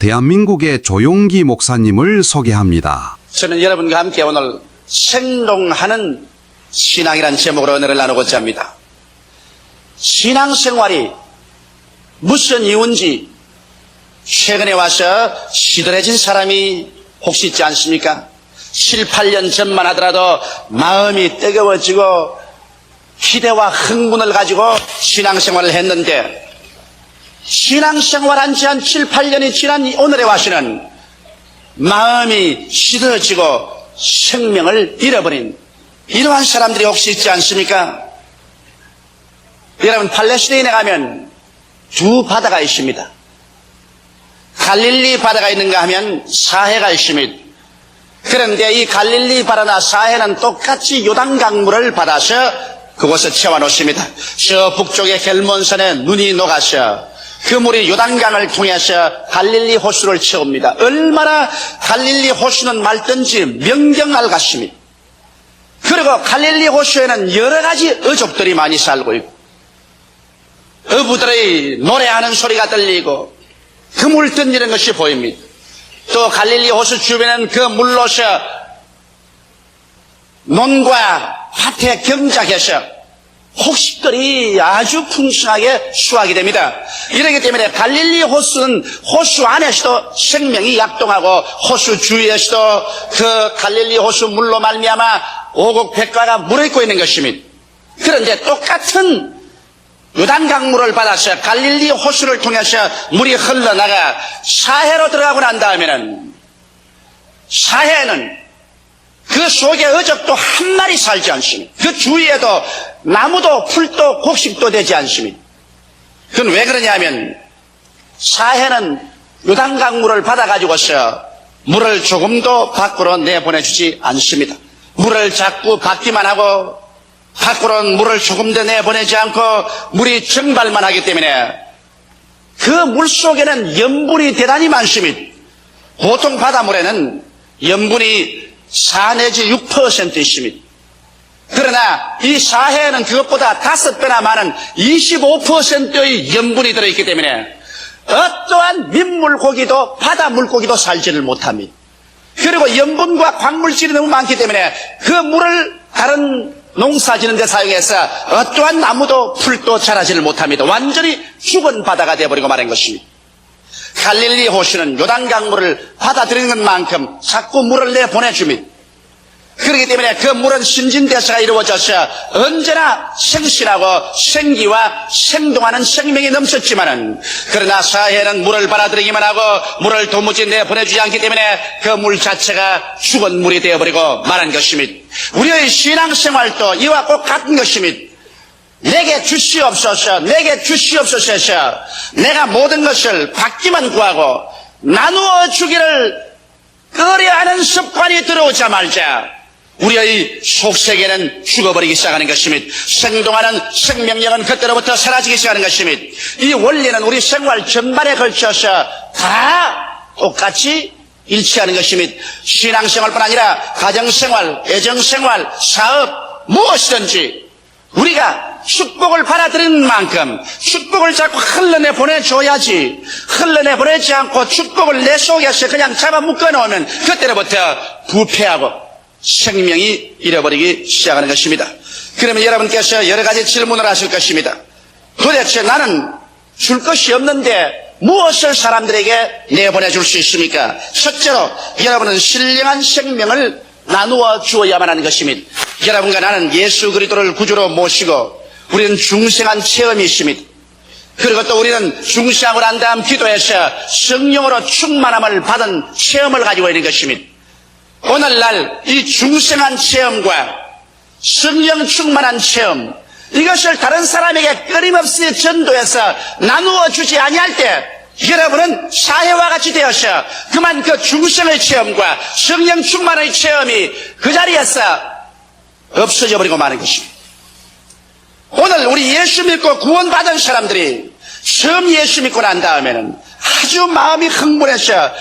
대한민국의 조용기 목사님을 소개합니다. 저는 여러분과 함께 오늘 생동하는 신앙이란 제목으로 은혜를 나누고자 합니다. 신앙생활이 무슨 이유인지 최근에 와서 시들해진 사람이 혹시 있지 않습니까? 7, 8년 전만 하더라도 마음이 뜨거워지고 기대와 흥분을 가지고 신앙생활을 했는데 신앙생활한 지 한 7, 8년이 지난 오늘에 와서는 마음이 시들어지고 생명을 잃어버린 이러한 사람들이 혹시 있지 않습니까? 여러분 팔레스타인에 가면 두 바다가 있습니다. 갈릴리 바다가 있는가 하면 사해가 있습니다. 그런데 이 갈릴리 바다나 사해는 똑같이 요단 강물을 받아서 그곳에 채워놓습니다. 저 북쪽의 겔몬산에 눈이 녹아서 그 물이 요단강을 통해서 갈릴리 호수를 채웁니다. 얼마나 갈릴리 호수는 맑든지 명경알 같습니다. 그리고 갈릴리 호수에는 여러 가지 어족들이 많이 살고 있고 어부들의 노래하는 소리가 들리고 그물 던지는 것이 보입니다. 또 갈릴리 호수 주변은 그 물로서 논과 밭에 경작해서 혹식들이 아주 풍성하게 수확이 됩니다. 이러기 때문에 갈릴리 호수는 호수 안에서도 생명이 약동하고 호수 주위에서도 그 갈릴리 호수 물로 말미암아 오곡 백과가 물어있고 있는 것입니다. 그런데 똑같은 요단 강물을 받아서 갈릴리 호수를 통해서 물이 흘러나가 사해로 들어가고 난 다음에는 사해는 그 속에 어적도 한 마리 살지 않습니다. 그 주위에도 나무도 풀도 곡식도 되지 않습니다. 그건 왜 그러냐면 사해는 요단 강물을 받아가지고서 물을 조금도 밖으로 내보내주지 않습니다. 물을 자꾸 받기만 하고 밖으로는 물을 조금 더 내보내지 않고 물이 증발만 하기 때문에 그 물 속에는 염분이 대단히 많습니다. 보통 바닷물에는 염분이 4 내지 6% 있습니다. 그러나 이 사해에는 그것보다 다섯 배나 많은 25%의 염분이 들어있기 때문에 어떠한 민물고기도 바다 물고기도 살지를 못합니다. 그리고 염분과 광물질이 너무 많기 때문에 그 물을 다른 농사 지는 데 사용해서 어떠한 나무도 풀도 자라지를 못합니다. 완전히 죽은 바다가 되어버리고 말한 것입니다. 갈릴리 호수는 요단강물을 받아들이는 것만큼 자꾸 물을 내보내줍니다. 그렇기 때문에 그 물은 신진대사가 이루어져서 언제나 생신하고 생기와 생동하는 생명이 넘쳤지만은 그러나 사해는 물을 받아들이기만 하고 물을 도무지 내보내주지 않기 때문에 그 물 자체가 죽은 물이 되어버리고 말한 것입니다. 우리의 신앙생활도 이와 꼭 같은 것입니다. 내게 주시옵소서, 내게 주시옵소서 내가 모든 것을 받기만 구하고 나누어 주기를 꺼려하는 습관이 들어오자마자 우리의 속세계는 죽어버리기 시작하는 것입니다. 생동하는 생명력은 그때로부터 사라지기 시작하는 것입니다. 이 원리는 우리 생활 전반에 걸쳐서 다 똑같이 일치하는 것입니다. 신앙생활뿐 아니라 가정생활, 애정생활, 사업, 무엇이든지 우리가 축복을 받아들이는 만큼 축복을 자꾸 흘러내 보내줘야지 흘러내 보내지 않고 축복을 내 속에서 그냥 잡아 묶어 놓으면 그때로부터 부패하고 생명이 잃어버리기 시작하는 것입니다. 그러면 여러분께서 여러 가지 질문을 하실 것입니다. 도대체 나는 줄 것이 없는데 무엇을 사람들에게 내보내줄 수 있습니까? 첫째로 여러분은 신령한 생명을 나누어 주어야만 하는 것입니다. 여러분과 나는 예수 그리스도를 구주로 모시고 우리는 중생한 체험이 있습니다. 그리고 또 우리는 중생하고 난 다음 기도해서 성령으로 충만함을 받은 체험을 가지고 있는 것입니다. 오늘날 이 중생한 체험과 성령 충만한 체험 이것을 다른 사람에게 끊임없이 전도해서 나누어 주지 아니할 때 여러분은 사회와 같이 되어서 그만 그 중생의 체험과 성령 충만의 체험이 그 자리에서 없어져 버리고 마는 것입니다. 오늘 우리 예수 믿고 구원받은 사람들이 처음 예수 믿고 난 다음에는 아주 마음이 흥분해서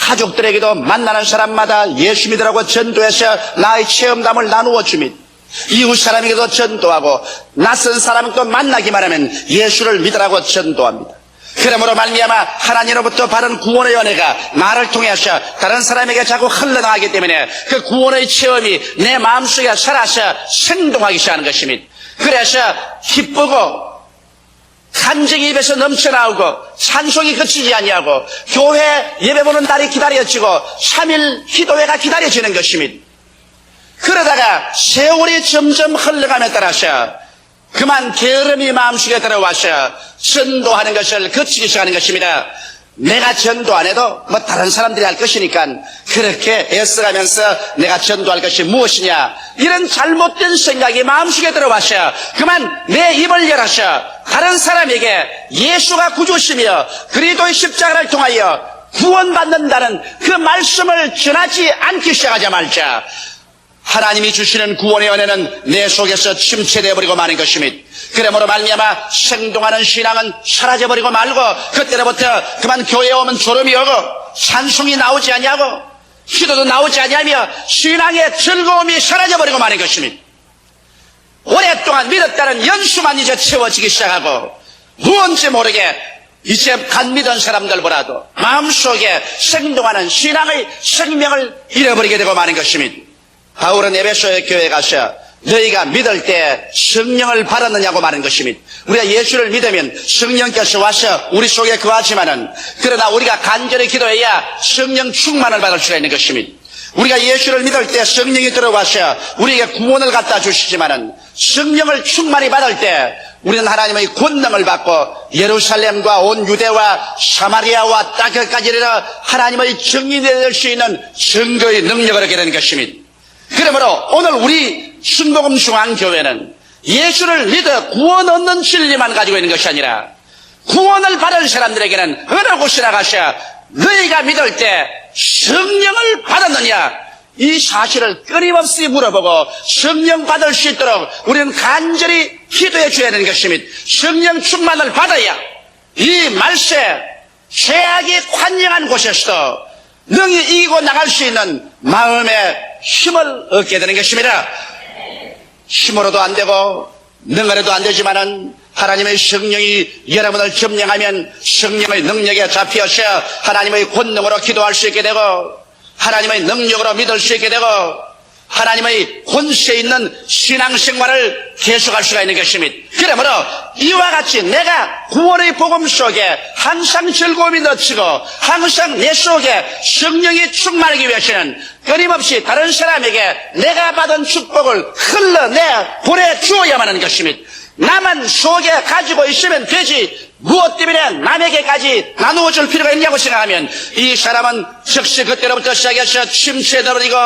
가족들에게도 만나는 사람마다 예수 믿으라고 전도해서 나의 체험담을 나누어 줍니다. 이웃 사람에게도 전도하고 낯선 사람을 또 만나기만 하면 예수를 믿으라고 전도합니다. 그러므로 말미암아 하나님으로부터 바른 구원의 연애가 나를 통해서 다른 사람에게 자꾸 흘러나가기 때문에 그 구원의 체험이 내 마음속에 살아서 생동하기 시작하는 것입니다. 그래서 기쁘고 간증이 입에서 넘쳐나오고 찬송이 그치지 아니하고 교회 예배 보는 날이 기다려지고 3일 기도회가 기다려지는 것입니다. 그러다가 세월이 점점 흘러감에 따라서 그만 게으름이 마음속에 들어와서 전도하는 것을 거치기 시작하는 것입니다. 내가 전도 안 해도 뭐 다른 사람들이 할 것이니까 그렇게 애써가면서 내가 전도할 것이 무엇이냐? 이런 잘못된 생각이 마음속에 들어와서 그만 내 입을 열어서 다른 사람에게 예수가 구주시며 그리스도의 십자가를 통하여 구원받는다는 그 말씀을 전하지 않기 시작하자마자 하나님이 주시는 구원의 은혜는 내 속에서 침체되어 버리고 마는 것입니다. 그러므로 말미암아 생동하는 신앙은 사라져 버리고 말고 그때로부터 그만 교회에 오면 졸음이 오고 찬송이 나오지 아니하고 기도도 나오지 아니하며 신앙의 즐거움이 사라져 버리고 마는 것입니다. 오랫동안 믿었다는 연수만 이제 채워지기 시작하고 무언지 모르게 이제 간 믿은 사람들보다도 마음속에 생동하는 신앙의 생명을 잃어버리게 되고 마는 것입니다. 바울은 에베소의 교회에 가서 너희가 믿을 때 성령을 받았느냐고 말한 것입니다. 우리가 예수를 믿으면 성령께서 와서 우리 속에 거하지만은 그러나 우리가 간절히 기도해야 성령 충만을 받을 수가 있는 것입니다. 우리가 예수를 믿을 때 성령이 들어와서 우리에게 구원을 갖다 주시지만은 성령을 충만히 받을 때 우리는 하나님의 권능을 받고 예루살렘과 온 유대와 사마리아와 땅끝까지 이르러 하나님의 정인이 될수 있는 증거의 능력을 얻게 되는 것입니다. 그러므로 오늘 우리 순복음 중앙교회는 예수를 믿어 구원 얻는 진리만 가지고 있는 것이 아니라 구원을 받은 사람들에게는 어느 곳이나 가셔 너희가 믿을 때 성령을 받았느냐 이 사실을 끊임없이 물어보고 성령 받을 수 있도록 우리는 간절히 기도해 줘야 되는 것입니다. 성령 충만을 받아야 이 말세 죄악이 관영한 곳에서도 능히 이기고 나갈 수 있는 마음의 힘을 얻게 되는 것입니다. 힘으로도 안 되고 능으로도 안 되지만은 하나님의 성령이 여러분을 점령하면 성령의 능력에 잡혀서 하나님의 권능으로 기도할 수 있게 되고 하나님의 능력으로 믿을 수 있게 되고 하나님의 권세 있는 신앙생활을 계속할 수가 있는 것입니다. 그러므로 이와 같이 내가 구원의 복음 속에 항상 즐거움이 넘치고 항상 내 속에 성령이 충만하기 위해서는 끊임없이 다른 사람에게 내가 받은 축복을 흘러내 보내주어야만 하는 것입니다. 나만 속에 가지고 있으면 되지 무엇 때문에 남에게까지 나누어 줄 필요가 있냐고 생각하면 이 사람은 즉시 그때로부터 시작해서 침체되어버리고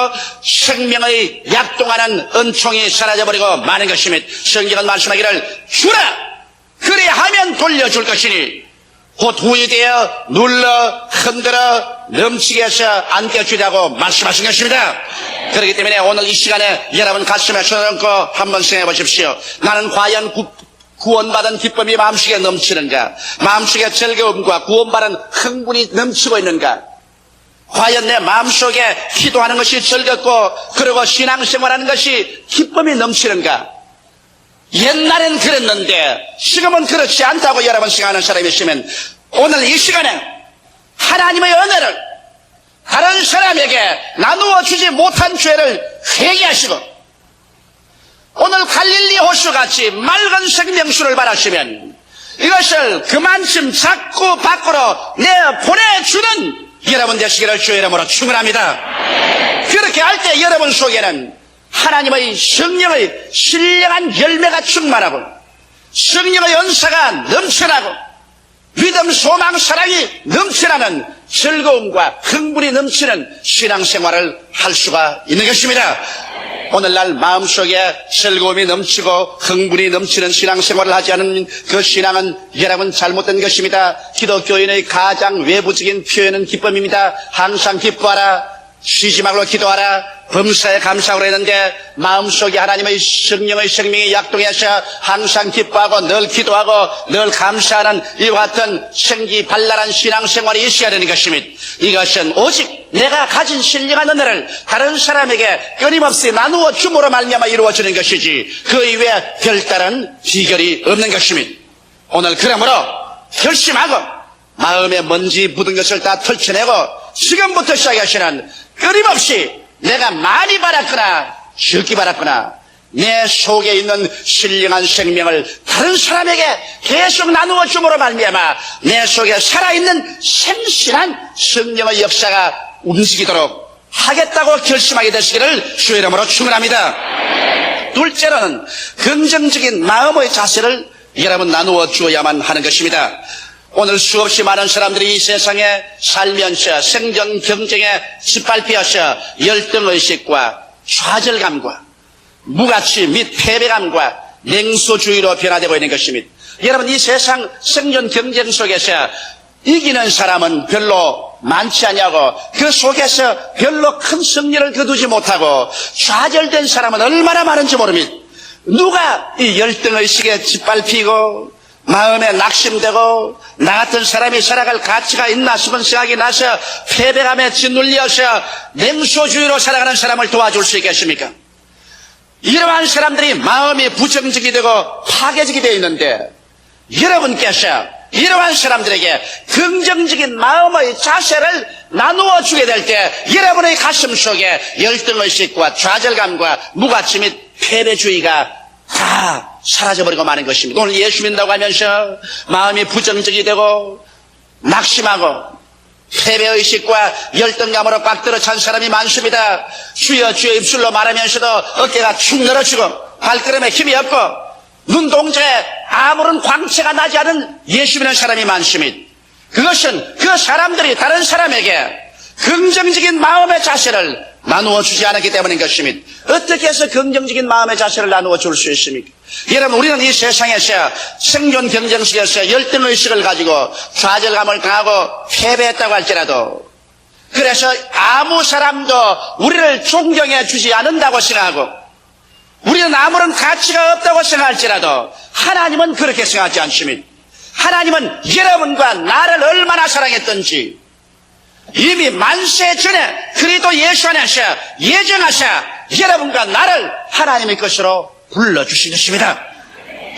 생명의 약동하는 은총이 사라져버리고 마는 것입니다. 성경은 말씀하기를 주라 그래 하면 돌려줄 것이니 곧 후이 되어 눌러 흔들어 넘치게 해서 안겨주라고 말씀하신 것입니다. 그렇기 때문에 오늘 이 시간에 여러분 가슴에 손을 얹고 한번 생각해 보십시오. 나는 과연 구, 구원받은 기쁨이 마음속에 넘치는가? 마음속에 즐거움과 구원받은 흥분이 넘치고 있는가? 과연 내 마음속에 기도하는 것이 즐겁고 그리고 신앙생활하는 것이 기쁨이 넘치는가? 옛날엔 그랬는데 지금은 그렇지 않다고 여러분 생각하는 사람이 있으면 오늘 이 시간에 하나님의 은혜를 다른 사람에게 나누어 주지 못한 죄를 회개하시고 갈릴리 호수 같이 맑은 생명수를 바라시면 이것을 그만큼 자꾸 밖으로 내 보내주는 여러분 되시기를 주의 이름으로 축원합니다. 그렇게 할 때 여러분 속에는 하나님의 성령의 신령한 열매가 충만하고 성령의 연사가 넘쳐나고 믿음, 소망, 사랑이 넘쳐나는 즐거움과 흥분이 넘치는 신앙생활을 할 수가 있는 것입니다. 오늘날 마음속에 즐거움이 넘치고 흥분이 넘치는 신앙생활을 하지 않은 그 신앙은 여러분 잘못된 것입니다. 기독교인의 가장 외부적인 표현은 기쁨입니다. 항상 기뻐하라. 쉬지 말고 기도하라. 범사에 감사하라 했는데 마음속에 하나님의 성령의 생명이 약동해서 항상 기뻐하고 늘 기도하고 늘 감사하는 이와 같은 생기 발랄한 신앙생활이 있어야 되는 것입니다. 이것은 오직 내가 가진 신령한 은혜를 다른 사람에게 끊임없이 나누어 줌으로 말미암아 이루어지는 것이지 그 이외에 별다른 비결이 없는 것입니다. 오늘 그러므로 결심하고 마음에 먼지 묻은 것을 다 털쳐내고 지금부터 시작하시는 끊임없이 내가 많이 받았거나 적게 받았거나 내 속에 있는 신령한 생명을 다른 사람에게 계속 나누어 줌으로 말미암아 내 속에 살아있는 생신한 성령의 역사가 움직이도록 하겠다고 결심하게 되시기를 주의 이름으로 축원합니다. 둘째로는 긍정적인 마음의 자세를 여러분 나누어 주어야만 하는 것입니다. 오늘 수없이 많은 사람들이 이 세상에 살면서 생존 경쟁에 짓밟혀서 열등의식과 좌절감과 무가치 및 패배감과 냉소주의로 변화되고 있는 것입니다. 여러분 이 세상 생존 경쟁 속에서 이기는 사람은 별로 많지 않냐고 그 속에서 별로 큰 승리를 거두지 못하고 좌절된 사람은 얼마나 많은지 모릅니다. 누가 이 열등의식에 짓밟히고 마음에 낙심되고 나 같은 사람이 살아갈 가치가 있나 싶은 생각이 나서 패배감에 짓눌려서 냉소주의로 살아가는 사람을 도와줄 수 있겠습니까? 이러한 사람들이 마음이 부정적이 되고 파괴적이 되어 있는데 여러분께서 이러한 사람들에게 긍정적인 마음의 자세를 나누어 주게 될 때 여러분의 가슴 속에 열등 의식과 좌절감과 무가치 및 패배주의가 다 사라져버리고 마는 것입니다. 오늘 예수 믿는다고 하면서 마음이 부정적이 되고 낙심하고 패배의식과 열등감으로 꽉 들어 찬 사람이 많습니다. 주여 주여 입술로 말하면서도 어깨가 축 늘어지고 발걸음에 힘이 없고 눈동자에 아무런 광채가 나지 않은 예수 믿는 사람이 많습니다. 그것은 그 사람들이 다른 사람에게 긍정적인 마음의 자세를 나누어 주지 않았기 때문인 것입니다. 어떻게 해서 긍정적인 마음의 자세를 나누어 줄 수 있습니까? 여러분, 우리는 이 세상에서 생존 경쟁 속에서 열등 의식을 가지고 좌절감을 강하고 패배했다고 할지라도 그래서 아무 사람도 우리를 존경해 주지 않는다고 생각하고 우리는 아무런 가치가 없다고 생각할지라도 하나님은 그렇게 생각하지 않습니다. 하나님은 여러분과 나를 얼마나 사랑했던지 이미 만세 전에 그리스도 예수 안에서 예정하사 여러분과 나를 하나님의 것으로 불러주신 것입니다.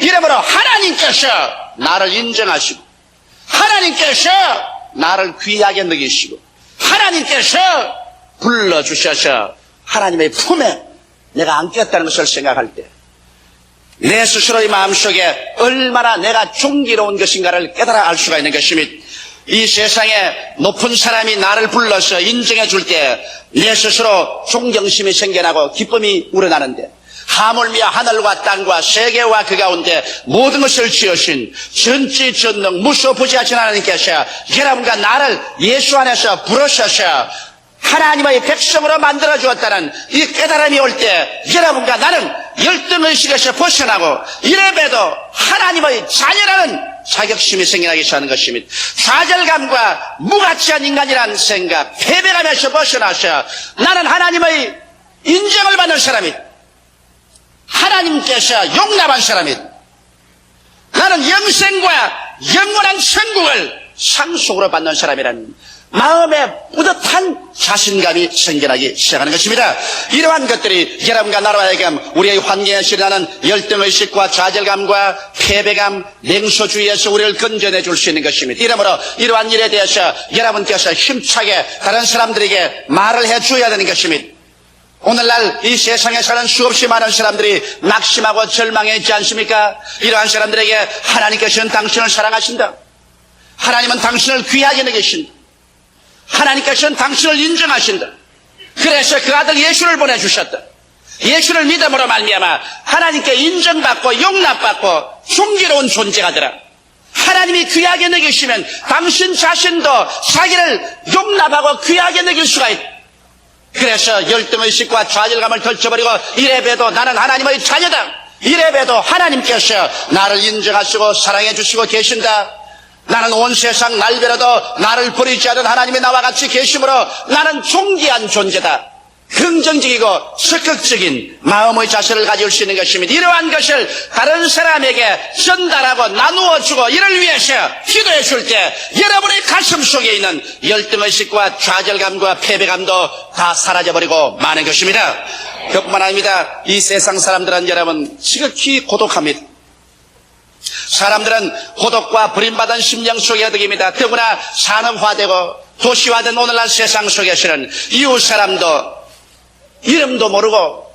이러므로 하나님께서 나를 인정하시고 하나님께서 나를 귀하게 느끼시고 하나님께서 불러주셔서 하나님의 품에 내가 안겼다는 것을 생각할 때 내 스스로의 마음속에 얼마나 내가 존귀로운 것인가를 깨달아 알 수가 있는 것입니다. 이 세상에 높은 사람이 나를 불러서 인정해 줄 때 내 스스로 존경심이 생겨나고 기쁨이 우러나는데 하물며 하늘과 땅과 세계와 그 가운데 모든 것을 지으신 전지 전능 무소부지하신 하나님께서 여러분과 나를 예수 안에서 부르셔서 하나님의 백성으로 만들어 주었다는 이 깨달음이 올 때 여러분과 나는 열등의식에서 벗어나고 이래봬도 하나님의 자녀라는 자격심이 생겨나기 시작하는 것입니다. 좌절감과 무가치한 인간이라는 생각, 패배감에서 벗어나서 나는 하나님의 인정을 받는 사람이다. 하나님께서 용납한 사람이다. 나는 영생과 영원한 천국을 상속으로 받는 사람이라는 마음에 뿌듯한 자신감이 생겨나기 시작하는 것입니다. 이러한 것들이 여러분과 나라에게 우리의 환경에 실현하는 열등의식과 좌절감과 패배감, 냉소주의에서 우리를 건져내 줄 수 있는 것입니다. 이러므로 이러한 일에 대해서 여러분께서 힘차게 다른 사람들에게 말을 해 주어야 되는 것입니다. 오늘날 이 세상에 사는 수없이 많은 사람들이 낙심하고 절망해 있지 않습니까? 이러한 사람들에게 하나님께서는 당신을 사랑하신다. 하나님은 당신을 귀하게 여기신다. 하나님께서는 당신을 인정하신다. 그래서 그 아들 예수를 보내주셨다. 예수를 믿음으로 말미암아 하나님께 인정받고 용납받고 존귀로운 존재가 되라. 하나님이 귀하게 느끼시면 당신 자신도 자기를 용납하고 귀하게 느낄 수가 있다. 그래서 열등의 식과 좌절감을 덜쳐버리고 이래봬도 나는 하나님의 자녀다. 이래봬도 하나님께서 나를 인정하시고 사랑해 주시고 계신다. 나는 온 세상 날벼라도 나를 버리지 않은 하나님이 나와 같이 계심으로 나는 존귀한 존재다. 긍정적이고 적극적인 마음의 자세를 가질 수 있는 것입니다. 이러한 것을 다른 사람에게 전달하고 나누어 주고 이를 위해서 기도해 줄 때 여러분의 가슴 속에 있는 열등의식과 좌절감과 패배감도 다 사라져버리고 마는 것입니다. 그뿐만 아닙니다. 이 세상 사람들은 여러분 지극히 고독합니다. 사람들은 고독과 버림받은 심령 속에 득입니다. 더구나 산업화되고 도시화된 오늘날 세상 속에서는 이웃 사람도 이름도 모르고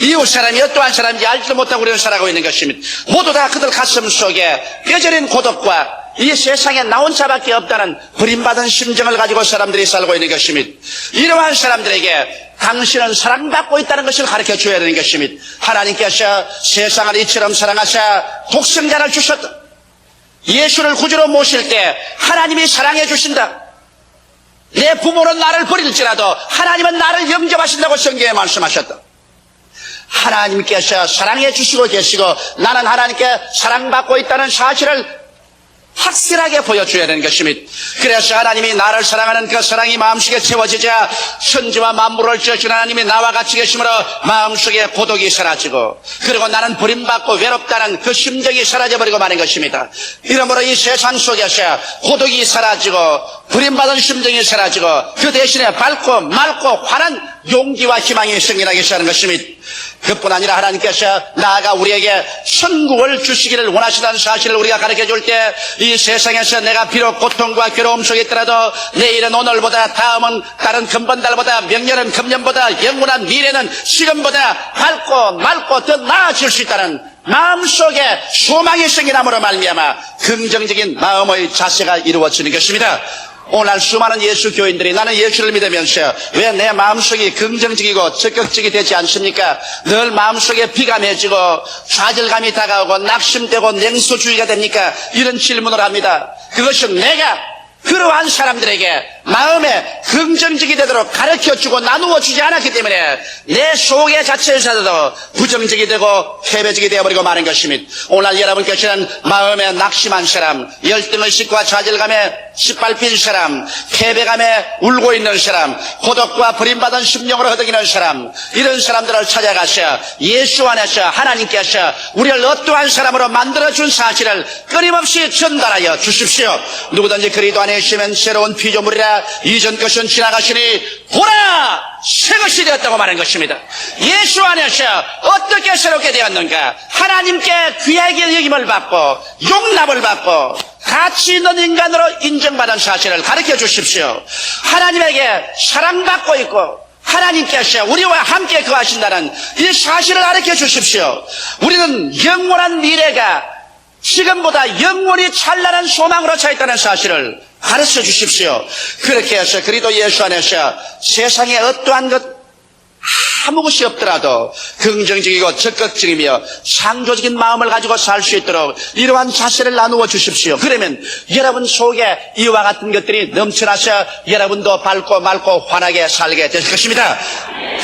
이웃 사람이 어떠한 사람인지 알지도 못하고 우리는 살아가고 있는 것입니다. 모두 다 그들 가슴 속에 뼈저린 고독과 이 세상에 나 혼자밖에 없다는 버림받은 심정을 가지고 사람들이 살고 있는 것입니다. 이러한 사람들에게 당신은 사랑받고 있다는 것을 가르쳐 줘야 되는 것입니다. 하나님께서 세상을 이처럼 사랑하사 독생자를 주셨다. 예수를 구주로 모실 때 하나님이 사랑해 주신다. 내 부모는 나를 버릴지라도 하나님은 나를 영접하신다고 성경에 말씀하셨다. 하나님께서 사랑해 주시고 계시고 나는 하나님께 사랑받고 있다는 사실을 확실하게 보여줘야 되는 것입니다. 그래서 하나님이 나를 사랑하는 그 사랑이 마음속에 채워지자 천지와 만물을 지으신 하나님이 나와 같이 계심으로 마음속에 고독이 사라지고 그리고 나는 버림받고 외롭다는 그 심정이 사라져버리고 마는 것입니다. 이러므로 이 세상 속에서 고독이 사라지고 버림받은 심정이 사라지고 그 대신에 밝고 맑고 환한 용기와 희망이 생겨나게 하는 것입니다. 그뿐 아니라 하나님께서 나아가 우리에게 천국을 주시기를 원하시다는 사실을 우리가 가르쳐 줄 때 이 세상에서 내가 비록 고통과 괴로움 속에 있더라도 내일은 오늘보다 다음은 다른 금번달보다 명년은 금년보다 영원한 미래는 지금보다 밝고 맑고 더 나아질 수 있다는 마음속에 소망이 생기남으로 말미암아 긍정적인 마음의 자세가 이루어지는 것입니다. 오늘 수많은 예수 교인들이 나는 예수를 믿으면서 왜 내 마음속이 긍정적이고 적극적이 되지 않습니까? 늘 마음속에 비감해지고 좌절감이 다가오고 낙심되고 냉소주의가 됩니까? 이런 질문을 합니다. 그것은 내가 그러한 사람들에게 마음에 긍정적이 되도록 가르쳐 주고 나누어 주지 않았기 때문에 내 속의 자체에서도 부정적이 되고 패배적이 되어버리고 마는 것입니다. 오늘 여러분께서는 마음에 낙심한 사람, 열등의 식과 좌절감에 짓밟힌 사람, 패배감에 울고 있는 사람, 고독과 버림받은 심령으로 허덕이는 사람, 이런 사람들을 찾아가서 예수 안에서 하나님께서 우리를 어떠한 사람으로 만들어준 사실을 끊임없이 전달하여 주십시오. 누구든지 그리도 안에 있으면 새로운 피조물이라 이전 것은 지나가시니 보라! 새 것이 되었다고 말하는 것입니다. 예수 안에서 어떻게 새롭게 되었는가? 하나님께 귀하게 여김을 받고 용납을 받고 가치 있는 인간으로 인정받은 사실을 가르쳐 주십시오. 하나님에게 사랑받고 있고 하나님께서 우리와 함께 거하신다는 이 사실을 가르쳐 주십시오. 우리는 영원한 미래가 지금보다 영원히 찬란한 소망으로 차 있다는 사실을 가르쳐 주십시오. 그렇게 해서 그리도 예수 안에서 세상에 어떠한 것 아무 것이 없더라도 긍정적이고 적극적이며 창조적인 마음을 가지고 살 수 있도록 이러한 자세를 나누어 주십시오. 그러면 여러분 속에 이와 같은 것들이 넘쳐나서 여러분도 밝고 맑고 환하게 살게 될 것입니다.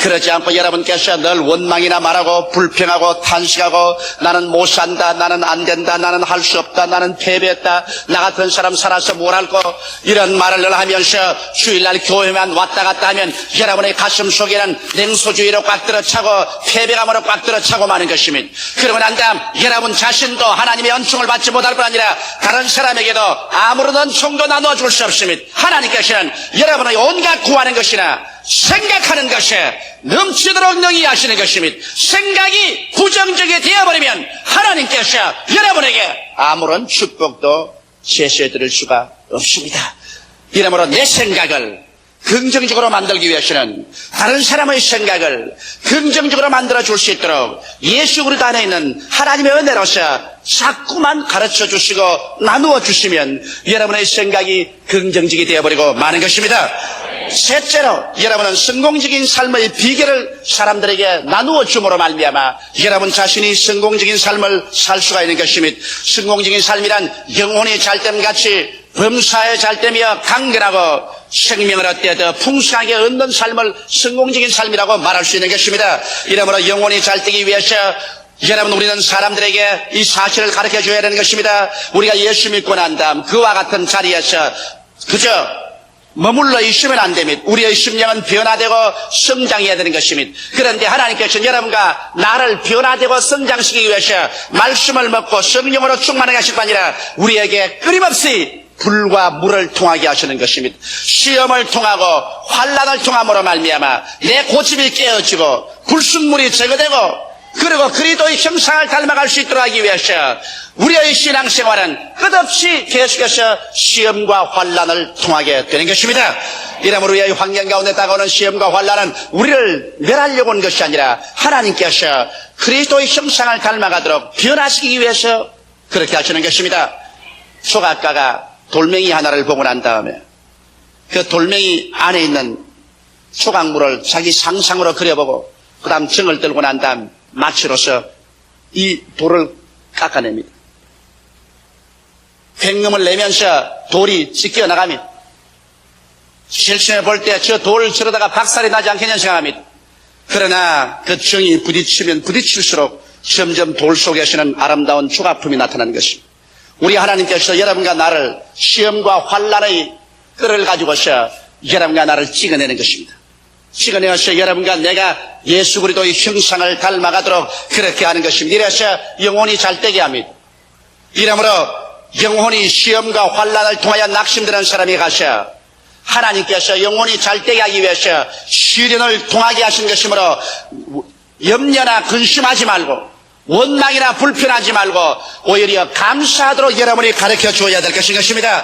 그러지 않고 여러분께서 늘 원망이나 말하고 불평하고 탄식하고 나는 못 산다, 나는 안 된다, 나는 할 수 없다, 나는 패배했다, 나 같은 사람 살아서 뭘 할거 이런 말을 늘 하면서 주일날 교회만 왔다 갔다 하면 여러분의 가슴 속에는 냉소주의 위로 꽉 들어차고 패배감으로 꽉 들어차고 마는 것입니다. 그러면 안 다음 여러분 자신도 하나님의 은총을 받지 못할 뿐 아니라 다른 사람에게도 아무런 은총도 나누어 줄 수 없습니다. 하나님께서는 여러분의 온갖 구하는 것이나 생각하는 것에 넘치도록 능히 하시는 것입니다. 생각이 부정적이 되어버리면 하나님께서 여러분에게 아무런 축복도 제시해 드릴 수가 없습니다. 이러므로 내 생각을 긍정적으로 만들기 위해서는 다른 사람의 생각을 긍정적으로 만들어 줄 수 있도록 예수 그리스도 안에 있는 하나님의 은혜로서 자꾸만 가르쳐 주시고 나누어 주시면 여러분의 생각이 긍정적이 되어버리고 마는 것입니다. 셋째로 여러분은 성공적인 삶의 비결을 사람들에게 나누어 줌으로 말미암아 여러분 자신이 성공적인 삶을 살 수가 있는 것입니다. 성공적인 삶이란 영혼이 잘됨 같이 범사에 잘되며 강건하고 생명을 얻되 더 풍성하게 얻는 삶을 성공적인 삶이라고 말할 수 있는 것입니다. 이러므로 영혼이 잘되기 위해서 여러분 우리는 사람들에게 이 사실을 가르쳐 줘야 되는 것입니다. 우리가 예수 믿고 난 다음 그와 같은 자리에서 그저 머물러 있으면 안 됩니다. 우리의 심령은 변화되고 성장해야 되는 것입니다. 그런데 하나님께서는 여러분과 나를 변화되고 성장시키기 위해서 말씀을 먹고 성령으로 충만하게 하실 뿐 아니라 우리에게 끊임없이 불과 물을 통하게 하시는 것입니다. 시험을 통하고 환란을 통함으로 말미암아 내 고집이 깨어지고 불순물이 제거되고 그리고 그리도의 형상을 닮아갈 수 있도록 하기 위해서 우리의 신앙생활은 끝없이 계속해서 시험과 환란을 통하게 되는 것입니다. 이러므로 우리의 환경 가운데 다가오는 시험과 환란은 우리를 멸하려고 온 것이 아니라 하나님께서 그리스도의 형상을 닮아가도록 변화시키기 위해서 그렇게 하시는 것입니다. 조각가가 돌멩이 하나를 보고 난 다음에 그 돌멩이 안에 있는 소각물을 자기 상상으로 그려보고 그 다음 정을 들고 난 다음 마치로서 이 돌을 깎아냅니다. 횡금을 내면서 돌이 찢겨 나갑니다. 실심해 볼 때 저 돌 저러다가 박살이 나지 않겠냐 생각합니다. 그러나 그 정이 부딪히면 부딪힐수록 점점 돌 속에서는 아름다운 조각품이 나타나는 것입니다. 우리 하나님께서 여러분과 나를 시험과 환란의 끈을 가지고서 여러분과 나를 찍어내는 것입니다. 찍어내어서 여러분과 내가 예수 그리스도의 형상을 닮아가도록 그렇게 하는 것입니다. 이래서 영혼이 잘되게 합니다. 이러므로 영혼이 시험과 환란을 통하여 낙심되는 사람이 가셔 하나님께서 영혼이 잘되게 하기 위해서 시련을 통하게 하신 것이므로 염려나 근심하지 말고 원망이나 불편하지 말고 오히려 감사하도록 여러분이 가르쳐 주어야 될 것인 것입니다.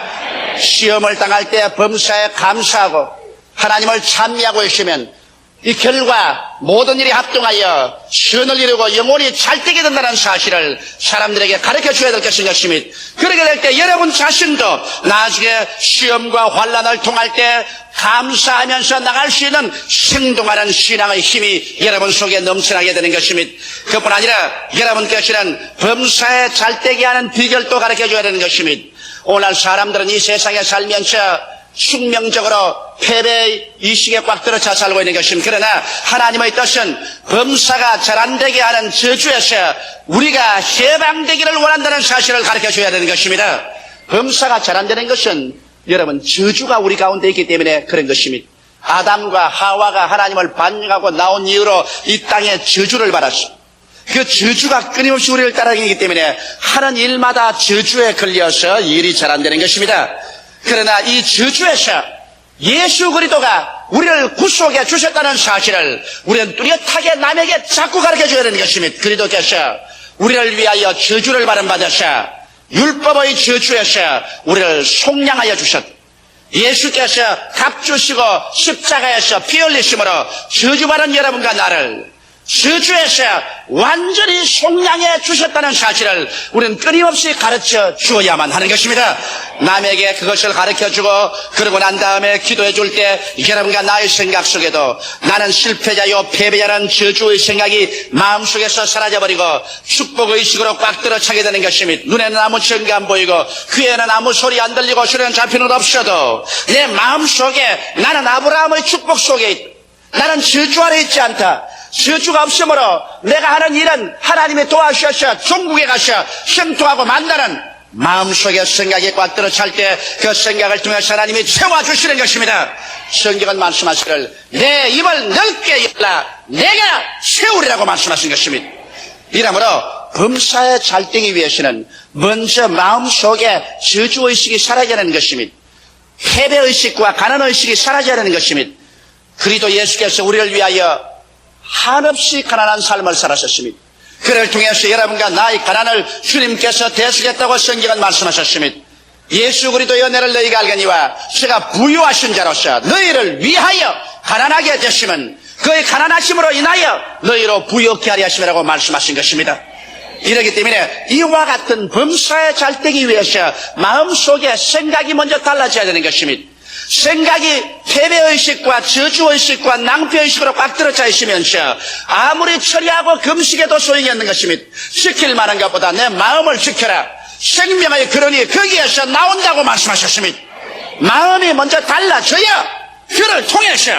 시험을 당할 때 범사에 감사하고 하나님을 찬미하고 있으면 이 결과 모든 일이 합동하여 시원을 이루고 영혼이 잘되게 된다는 사실을 사람들에게 가르쳐 줘야 될 것인 것입니다. 그렇게 될 때 여러분 자신도 나중에 시험과 환란을 통할 때 감사하면서 나갈 수 있는 생동하는 신앙의 힘이 여러분 속에 넘쳐나게 되는 것입니다. 그뿐 아니라 여러분께서는 범사에 잘되게 하는 비결도 가르쳐 줘야 되는 것입니다. 오늘 사람들은 이 세상에 살면서 숙명적으로 패배의 이식에 꽉 들어차 살고 있는 것입니다. 그러나 하나님의 뜻은 범사가 잘 안 되게 하는 저주에서 우리가 해방되기를 원한다는 사실을 가르쳐 줘야 되는 것입니다. 범사가 잘 안 되는 것은 여러분 저주가 우리 가운데 있기 때문에 그런 것입니다. 아담과 하와가 하나님을 반역하고 나온 이후로 이 땅에 저주를 받았습니다. 그 저주가 끊임없이 우리를 따라다니기 때문에 하는 일마다 저주에 걸려서 일이 잘 안 되는 것입니다. 그러나 이 저주에서 예수 그리스도가 우리를 구속해 주셨다는 사실을 우리는 뚜렷하게 남에게 자꾸 가르쳐 줘야 되는 것입니다. 그리스도께서 우리를 위하여 저주를 받은 받으셔 율법의 저주에서 우리를 속량하여 주셨다. 예수께서 값 주시고 십자가에서 피 흘리심으로 저주받은 여러분과 나를 저주에서 완전히 속량해 주셨다는 사실을 우리는 끊임없이 가르쳐 주어야만 하는 것입니다. 남에게 그것을 가르쳐 주고 그러고 난 다음에 기도해 줄 때 여러분과 나의 생각 속에도 나는 실패자요 패배자라는 저주의 생각이 마음속에서 사라져버리고 축복의 식으로 꽉 들어차게 되는 것입니다. 눈에는 아무 증거 안 보이고 귀에는 아무 소리 안 들리고 소리는 잡히는 없어도 내 마음속에 나는 아브라함의 축복 속에. 나는 저주 아래 있지 않다. 저주가 없으므로 내가 하는 일은 하나님이 도와주셔서 종국에 가서 형통하고 만나는 마음속에 생각이 꽉 들어찰 때 그 생각을 통해서 하나님이 채워주시는 것입니다. 성경은 말씀하시기를 내 입을 넓게 열라 내가 채우리라고 말씀하신 것입니다. 이러므로 범사에 잘 되기 위해서는 먼저 마음속에 저주의식이 사라져야 하는 것입니다. 패배의식과 가난의식이 사라져야 하는 것입니다. 그리도 예수께서 우리를 위하여 한없이 가난한 삶을 살았습니다. 그를 통해서 여러분과 나의 가난을 주님께서 대수겠다고 성경은 말씀하셨습니다. 예수 그리도 연애를 너희가 알거니와 제가 부유하신 자로서 너희를 위하여 가난하게 되시면 그의 가난하심으로 인하여 너희로 부유케 하리 하심이라고 말씀하신 것입니다. 이러기 때문에 이와 같은 범사에 잘 되기 위해서 마음속에 생각이 먼저 달라져야 되는 것입니다. 생각이 패배의식과 저주의식과 낭패의식으로 꽉 들어차 있으면서 아무리 처리하고 금식에도 소용이 없는 것입니다. 지킬 만한 것보다 내 마음을 지켜라. 생명의 근원이 거기에서 나온다고 말씀하셨습니다. 마음이 먼저 달라져야 그를 통해서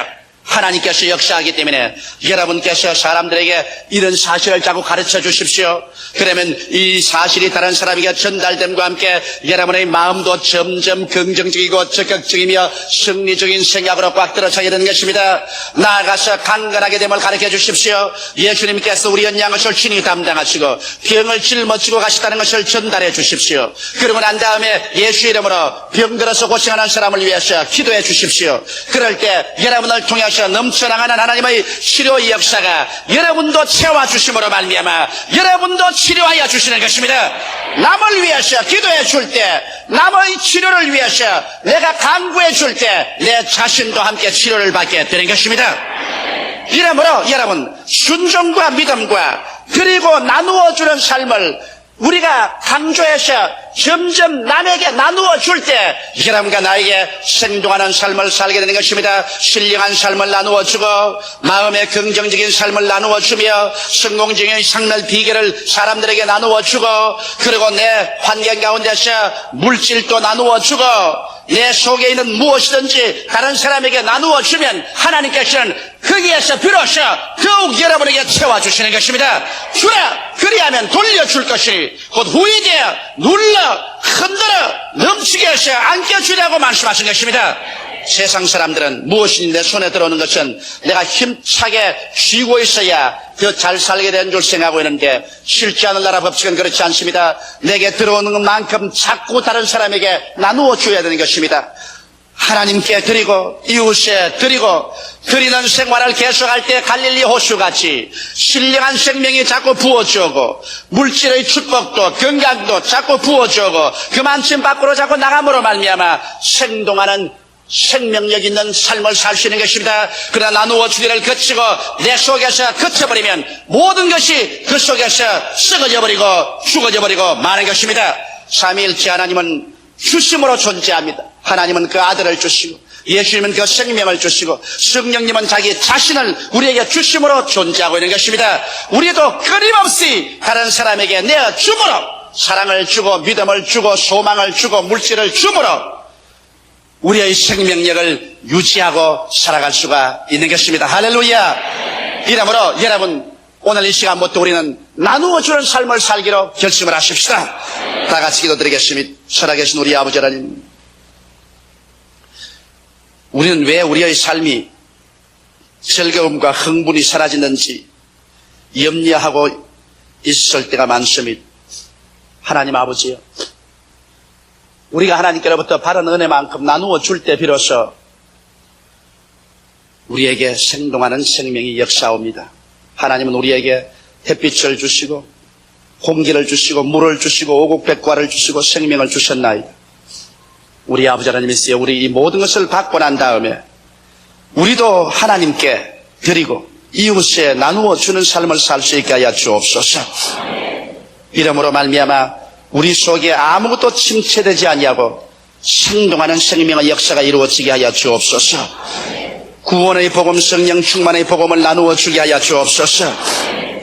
하나님께서 역사하기 때문에 여러분께서 사람들에게 이런 사실을 자꾸 가르쳐 주십시오. 그러면 이 사실이 다른 사람에게 전달됨과 함께 여러분의 마음도 점점 긍정적이고 적극적이며 승리적인 생각으로 꽉 들어차게 되는 것입니다. 나아가서 강건하게 됨을 가르쳐 주십시오. 예수님께서 우리 연양 것을 친히 담당하시고 병을 짊어지고 가시다는 것을 전달해 주십시오. 그러고 난 다음에 예수 이름으로 병들어서 고생하는 사람을 위해서 기도해 주십시오. 그럴 때 여러분을 통해서 넘쳐나가는 하나님의 치료 역사가 여러분도 채워주심으로 말미암아 여러분도 치료하여 주시는 것입니다. 남을 위해서 기도해 줄 때 남의 치료를 위해서 내가 강구해 줄 때 내 자신도 함께 치료를 받게 되는 것입니다. 이러므로 여러분 순종과 믿음과 그리고 나누어 주는 삶을 우리가 강조해서 점점 남에게 나누어 줄때 여러분과 나에게 생동하는 삶을 살게 되는 것입니다. 신령한 삶을 나누어 주고 마음의 긍정적인 삶을 나누어 주며 성공적인 삶의 비결을 사람들에게 나누어 주고 그리고 내 환경 가운데서 물질도 나누어 주고 내 속에 있는 무엇이든지 다른 사람에게 나누어 주면 하나님께서는 거기에서 비로소 더욱 여러분에게 채워주시는 것입니다. 주라! 그리하면 돌려줄 것이 곧 후이되어 눌러 흔들어 넘치게 해서 안겨주라고 말씀하신 것입니다. 세상 사람들은 무엇이 내 손에 들어오는 것은 내가 힘차게 쥐고 있어야 더 잘 살게 된줄 생각하고 있는데 실지 않은 나라 법칙은 그렇지 않습니다. 내게 들어오는 것만큼 자꾸 다른 사람에게 나누어 줘야 되는 것입니다. 하나님께 드리고 이웃에 드리고 드리는 생활을 계속할 때 갈릴리 호수같이 신령한 생명이 자꾸 부어주고 물질의 축복도 건강도 자꾸 부어주고 그만큼 밖으로 자꾸 나감으로 말미암아 생동하는 생명력 있는 삶을 살 수 있는 것입니다. 그러나 나누어 주기를 거치고 내 속에서 거쳐버리면 모든 것이 그 속에서 썩어져 버리고 죽어져 버리고 마는 것입니다. 삼위일체 하나님은 주심으로 존재합니다. 하나님은 그 아들을 주시고 예수님은 그 생명을 주시고 성령님은 자기 자신을 우리에게 주심으로 존재하고 있는 것입니다. 우리도 끊임없이 다른 사람에게 내어 주므로 사랑을 주고 믿음을 주고 소망을 주고 물질을 주므로 우리의 생명력을 유지하고 살아갈 수가 있는 것입니다. 할렐루야! 이러므로 여러분 오늘 이 시간부터 우리는 나누어 주는 삶을 살기로 결심을 하십시다. 다 같이 기도드리겠습니다. 살아계신 우리 아버지 하나님 우리는 왜 우리의 삶이 즐거움과 흥분이 사라지는지 염려하고 있을 때가 많습니다. 하나님 아버지요. 우리가 하나님께로부터 받은 은혜만큼 나누어 줄 때 비로소 우리에게 생동하는 생명이 역사옵니다. 하나님은 우리에게 햇빛을 주시고 공기를 주시고 물을 주시고 오곡백과를 주시고 생명을 주셨나이다. 우리 아버지 하나님이시여 우리 이 모든 것을 받고 난 다음에 우리도 하나님께 드리고 이웃에 나누어 주는 삶을 살 수 있게 하여 주옵소서. 이러므로 말미암아 우리 속에 아무것도 침체되지 아니하고 생동하는 생명의 역사가 이루어지게 하여 주옵소서. 구원의 복음, 성령 충만의 복음을 나누어 주게 하여 주옵소서.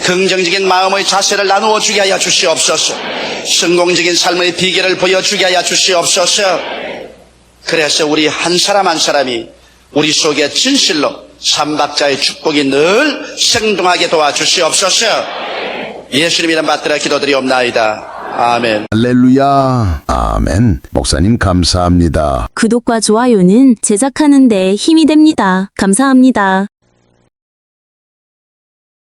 긍정적인 마음의 자세를 나누어 주게 하여 주시옵소서. 성공적인 삶의 비결을 보여주게 하여 주시옵소서. 그래서 우리 한 사람 한 사람이 우리 속에 진실로 삼박자의 축복이 늘 생동하게 도와주시옵소서. 예수님 이름 받들어 기도드리옵나이다. 아멘. 할렐루야. 아멘. 목사님 감사합니다. 구독과 좋아요는 제작하는 데 힘이 됩니다. 감사합니다.